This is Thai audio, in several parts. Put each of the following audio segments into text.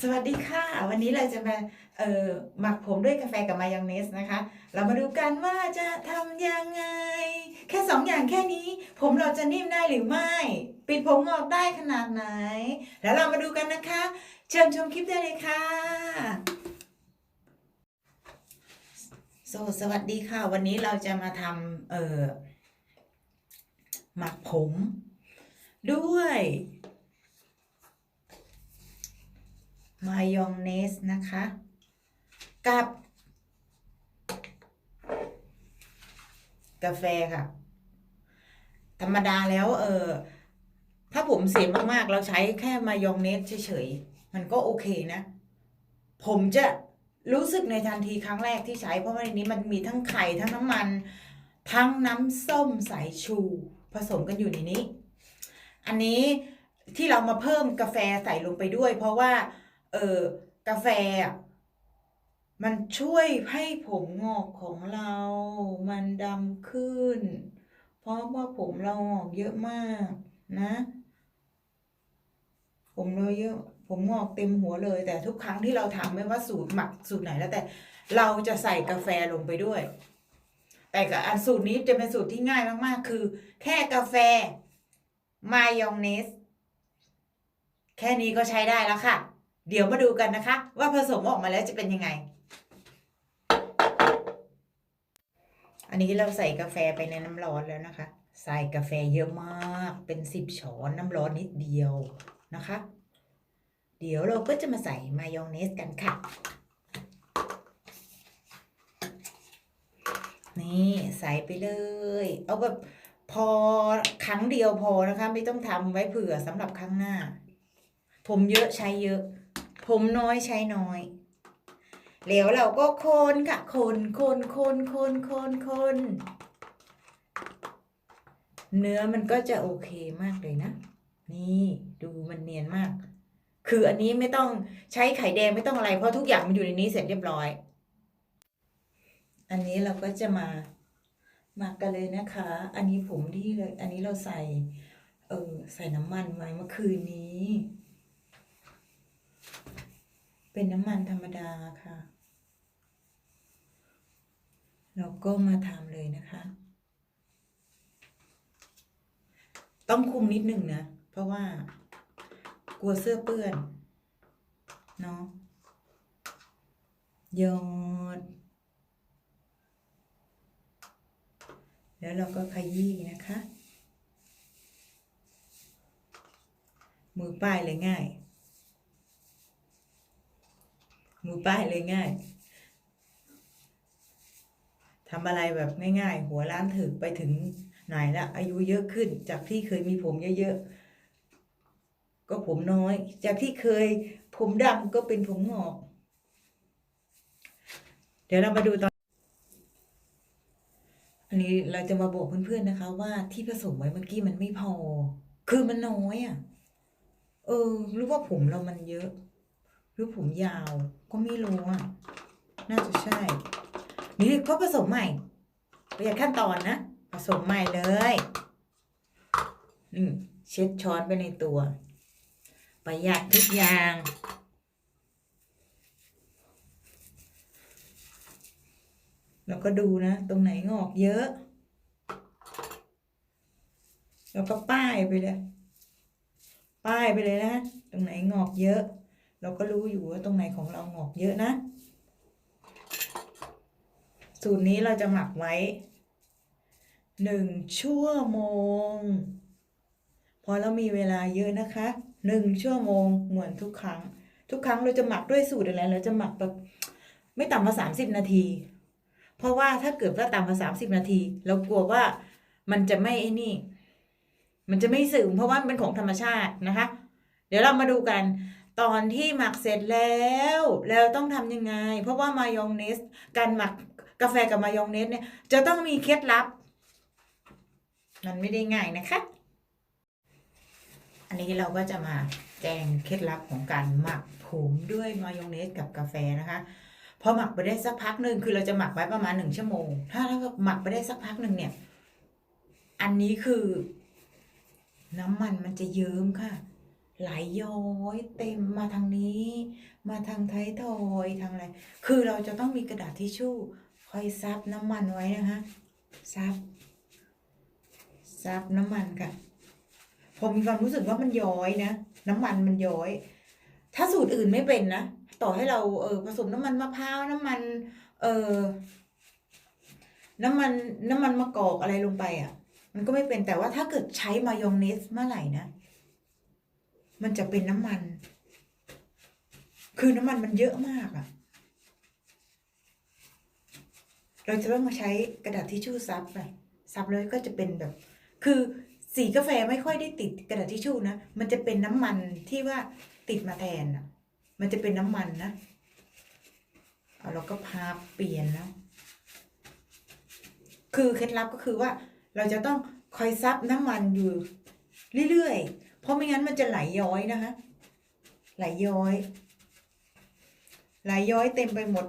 สวัสดีค่ะ วันนี้เราจะมาเอ่อหมักผมด้วยกาแฟกับมายองเนสนะคะ เรามาดูกันว่าจะทำยังไง แค่สองอย่างแค่นี้ ผมเราจะนิ่มได้หรือไม่ ปิดผมงอกได้ขนาดไหน แล้วเรามาดูกันนะคะ เชิญชมคลิปได้เลยค่ะโซสวัสดีค่ะ วันนี้เราจะมาทำเอ่อหมักผม ด้วย มายองเนสนะคะ กับ กาแฟค่ะ ธรรมดาแล้ว เออถ้าผมเสียมากๆ เราใช้แค่มายองเนสเฉยๆ มันก็โอเคนะ ผมจะรู้สึกในทันทีครั้งแรกที่ใช้ เพราะว่าในนี้มันมีทั้งไข่ทั้งน้ำมัน ทั้งน้ำส้มสายชู ผสมกันอยู่ในนี้ อันนี้ที่เรามาเพิ่มกาแฟใส่ลงไปด้วย เพราะว่า เออกาแฟ มันช่วยให้ผมงอกของเรา มันดำขึ้น เพราะว่าผมเรางอกเยอะมากนะ ผมเราเยอะผมงอกเต็มหัวเลย แต่ทุกครั้งที่เราทำไม่ว่าสูตรหมักสูตรไหนแล้วแต่ เราจะใส่กาแฟลงไปด้วย แต่กับอันสูตรนี้จะเป็นสูตรที่ง่ายมากๆ คือ แค่กาแฟมายองเนสแค่นี้ก็ใช้ได้แล้วค่ะ เดี๋ยวมาดูกันนะคะ ว่าผสมออกมาแล้วจะเป็นยังไง อันนี้เราใส่กาแฟไปในน้ำร้อนแล้วนะคะ ใส่กาแฟเยอะมากเป็นสิบช้อนน้ำร้อนนิดเดียวนะคะ เดี๋ยวเราก็จะมาใส่มายองเนสกันค่ะ นี่ใส่ไปเลย เอาแบบพอครั้งเดียวพอนะคะ ไม่ต้องทำไว้เผื่อสำหรับครั้งหน้า ผมเยอะใช้เยอะ ผมน้อยใช้น้อยแล้วเราก็คนค่ะ คนคนคนคนคนคนเนื้อมันก็จะโอเคมากเลยนะ นี่ดูมันเนียนมาก คืออันนี้ไม่ต้องใช้ไข่แดงไม่ต้องอะไร เพราะทุกอย่างมันอยู่ในนี้เสร็จเรียบร้อย อันนี้เราก็จะมามักกันเลยนะคะ อันนี้ผมที่เลย อันนี้เราใส่ เออใส่น้ำมันไว้เมื่อคืนนี้ เป็นน้ำมันธรรมดาค่ะ เราก็มาทำเลยนะคะ ต้องคุมนิดหนึ่งนะ เพราะว่า กลัวเสื้อเปื้อน เนาะยอด แล้วเราก็ขยี้นะคะ มือป้ายเลยง่าย มือป้ายเลยง่ายทำอะไรแบบง่ายๆ หัวล้านถึกไปถึงไหนละอายุเยอะขึ้น จากที่เคยมีผมเยอะๆ ก็ผมน้อย จากที่เคยผมดำก็เป็นผมงอก เดี๋ยวเรามาดูตอน อันนี้เราจะมาบอกเพื่อนๆนะคะ ว่าที่ผสมไว้เมื่อกี้มันไม่พอ คือมันน้อยอะ เออหรือว่าผมเรามันเยอะ หรือผมยาวก็ไม่รู้อะ น่าจะใช่ นี่ก็ผสมใหม่ประหยัดขั้นตอนนะผสมใหม่เลยนี่เช็ดช้อนไปในตัว ประหยัดทุกอย่างแล้วก็ดูนะ ตรงไหนงอกเยอะ แล้วก็ป้ายไปเลย ป้ายไปเลยนะ ตรงไหนงอกเยอะ เราก็รู้อยู่ว่าตรงไหนของเรางอกเยอะนะ สูตรนี้เราจะหมักไว้หนึ่งชั่วโมง พอเรามีเวลาเยอะนะคะหนึ่งชั่วโมงเหมือนทุกครั้ง ทุกครั้งเราจะหมักด้วยสูตรอะไรเราจะหมักแบบไม่ต่ำกว่าสามสิบนาที เพราะว่าถ้าเกิดว่าต่ำกว่าสามสิบนาที เรากลัวว่ามันจะไม่ไอ้นี่ มันจะไม่สึมเพราะว่ามันเป็นของธรรมชาตินะคะ เดี๋ยวเรามาดูกัน ตอนที่หมักเสร็จแล้ว แล้วต้องทำยังไง เพราะว่ามายองเนส การหมักกาแฟกับมายองเนสเนี่ยจะต้องมีเคล็ดลับ มันไม่ได้ง่ายนะคะ อันนี้เราก็จะมาแจงเคล็ดลับของการหมักผมด้วยมายองเนสกับกาแฟนะคะพอหมักไปได้สักพักหนึ่งคือเราจะหมักไว้ประมาณหนึ่งชั่วโมง ถ้าเราหมักไปได้สักพักหนึ่งเนี่ย อันนี้คือ น้ำมันมันจะเยิ้มค่ะ ไหลย้อยเต็มมาทางนี้ มาทางท้ายทอยทางอะไร คือเราจะต้องมีกระดาษทิชชู่ค่อยซับน้ำมันไว้นะคะ ซับ ซับน้ำมันค่ะ ผมมีความรู้สึกว่ามันย้อยนะ น้ำมันมันย้อย ถ้าสูตรอื่นไม่เป็นนะ ต่อให้เราเออผสมน้ำมันมะพร้าวน้ำมัน เออน้ำมันน้ำมันมะกอกอะไรลงไปอะ มันก็ไม่เป็นแต่ว่าถ้าเกิดใช้มายองเนสเมื่อไหร่นะ มันจะเป็นน้ำมัน คือน้ำมันมันเยอะมากอะเราจะต้องมาใช้กระดาษทิชชู่ซับไปซับเลยก็จะเป็นแบบ คือสีกาแฟไม่ค่อยได้ติดกระดาษทิชชู่นะ มันจะเป็นน้ำมันที่ว่าติดมาแทนอะมันจะเป็นน้ำมันนะเอาเราก็พาเปลี่ยนแล้ว คือเคล็ดลับก็คือว่าเราจะต้องคอยซับน้ำมันอยู่เรื่อยๆ เพราะไม่งั้นมันจะไหลย้อยนะคะ ไหลย้อย ไหลย้อยเต็มไปหมด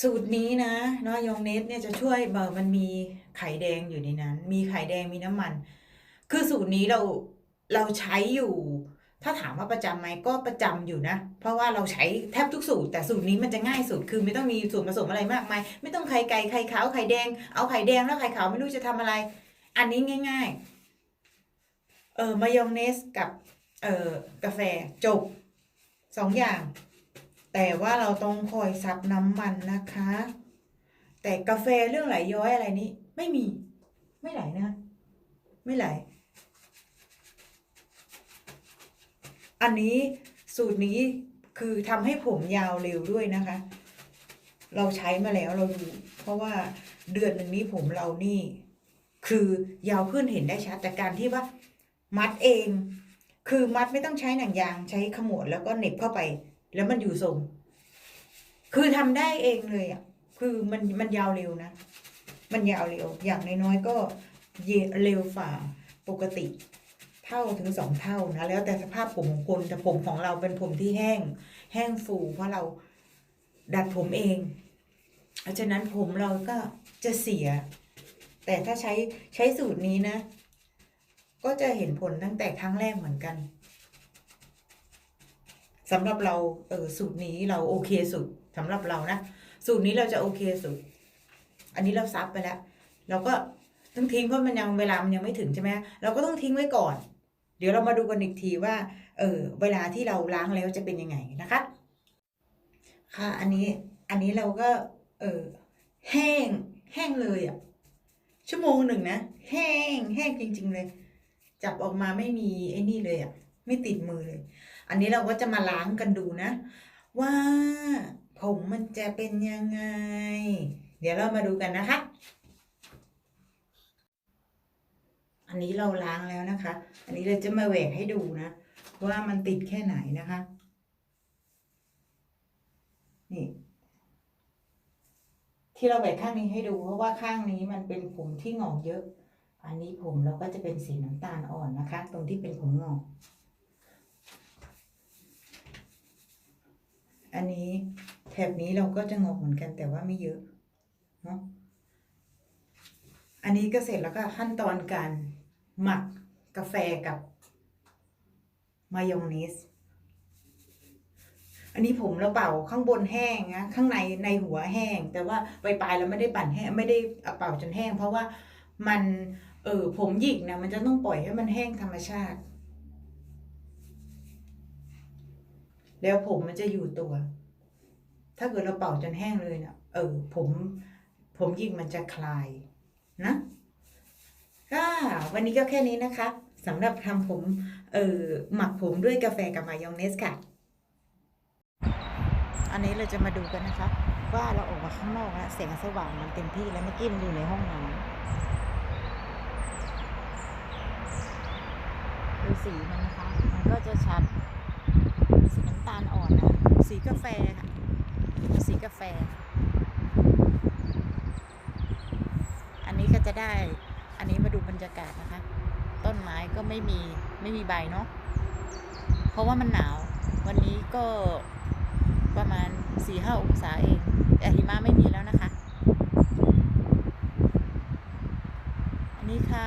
สูตรนี้นะเนาะยองเนสเนี่ยจะช่วยเบอร์มันมีไข่แดงอยู่ในนั้น มีไข่แดงมีน้ำมัน คือสูตรนี้เราเราใช้อยู่ ถ้าถามว่าประจำไหมก็ประจำอยู่นะ เพราะว่าเราใช้แทบทุกสูตร แต่สูตรนี้มันจะง่ายสุดคือไม่ต้องมีส่วนผสมอะไรมากมาย ไม่ต้องไข่ไก่ไข่ขาวไข่แดง เอาไข่แดงแล้วไข่ขาวไม่รู้จะทำอะไร อันนี้ง่าย ๆ เออมายองเนสกับเออกาแฟจบสองอย่าง แต่ว่าเราต้องคอยซับน้ำมันนะคะ แต่กาแฟเรื่องไหลย้อยอะไรนี้ ไม่มี ไม่ไหลนะ ไม่ไหล อันนี้สูตรนี้คือทำให้ผมยาวเร็วด้วยนะคะ เราใช้มาแล้วเราดูเพราะว่าเดือนหนึ่งนี้ผมเรานี่ คือยาวขึ้นเห็นได้ชัดแต่การที่ว่า มัดเอง คือมัดไม่ต้องใช้หนังยางใช้ขมวดแล้วก็เน็บเข้าไป แล้วมันอยู่ทรงคือทำได้เองเลยอะคือมันมันยาวเร็วนะ มันยาวเร็ว อย่างน้อยๆก็เยเร็วฝ่าปกติ เท่าถึงสองเท่านะแล้วแต่สภาพผมของคนแต่ผมของเราเป็นผมที่แห้ง แห้งฟูเพราะเราดัดผมเอง เพราะฉะนั้นผมเราก็จะเสีย แต่ถ้าใช้ใช้สูตรนี้นะ ก็จะเห็นผลตั้งแต่ครั้งแรกเหมือนกันสำหรับเราเออสูตรนี้เราโอเคสุดสำหรับเรานะสูตรนี้เราจะโอเคสุด อันนี้เราซับไปแล้ว เราก็ต้องทิ้งเพราะมันยังเวลามันยังไม่ถึงใช่ไหมเราก็ต้องทิ้งไว้ก่อน เดี๋ยวเรามาดูกันอีกทีว่า เออเวลาที่เราล้างแล้วจะเป็นยังไงนะคะ ค่ะ อันนี้ อันนี้เราก็ เออแห้ง แห้งเลยอะ่ะ ชั่วโมงหนึ่งนะ แห้ง แห้งจริง ๆ เลย จับออกมาไม่มีไอ้นี่เลยอะ่ะ ไม่ติดมือเลย อันนี้เราก็จะมาล้างกันดูนะ ว่าผมมันจะเป็นยังไง เดี๋ยวเรามาดูกันนะคะ อันนี้เราล้างแล้วนะคะ อันนี้เราจะมาแหวกให้ดูนะ ว่ามันติดแค่ไหนนะคะ นี่ ที่เราแหวกข้างนี้ให้ดูเพราะว่าข้างนี้มันเป็นผมที่งอกเยอะ อันนี้ผมเราก็จะเป็นสีน้ำตาลอ่อนนะคะ ตรงที่เป็นผมงอก อันนี้แถบนี้เราก็จะงอกเหมือนกันแต่ว่าไม่เยอะเนาะ อันนี้ก็เสร็จแล้วก็ขั้นตอนการหมักกาแฟกับมายองเนส อันนี้ผมเราเป่าข้างบนแห้งนะข้างในในหัวแห้ง แต่ว่าปลายๆเราไม่ได้ปั่นแห้งไม่ได้เอาเป่าจนแห้ง เพราะว่ามันเออผมหยิกนะมันจะต้องปล่อยให้มันแห้งธรรมชาติ แล้วผมมันจะอยู่ตัว ถ้าเกิดเราเป่าจนแห้งเลยเนะเออผมผมหยิกมันจะคลาย นะก็วันนี้ก็แค่นี้นะคะสำหรับทำผมเออหมักผมด้วยกาแฟกับมายองเนสค่ะ อันนี้เราจะมาดูกันนะคะ ว่าเราออกมาข้างนอกแล้วแสงสว่างมันเต็มที่แล้วเมื่อกี้มันอยู่ในห้องน้ำดูสีมันนะคะ มันก็จะชัดสีน้ำตาลอ่อนนะสีกาแฟค่ะสีกาแฟ อันนี้ก็ จะได้ อันนี้มาดูบรรยากาศนะคะ ต้นไม้ก็ไม่มีไม่มีใบเนาะเพราะว่ามันหนาว วันนี้ก็ประมาณสี่ห้าองศาเอง แต่หิมะไม่มีแล้วนะคะ อันนี้ค่ะ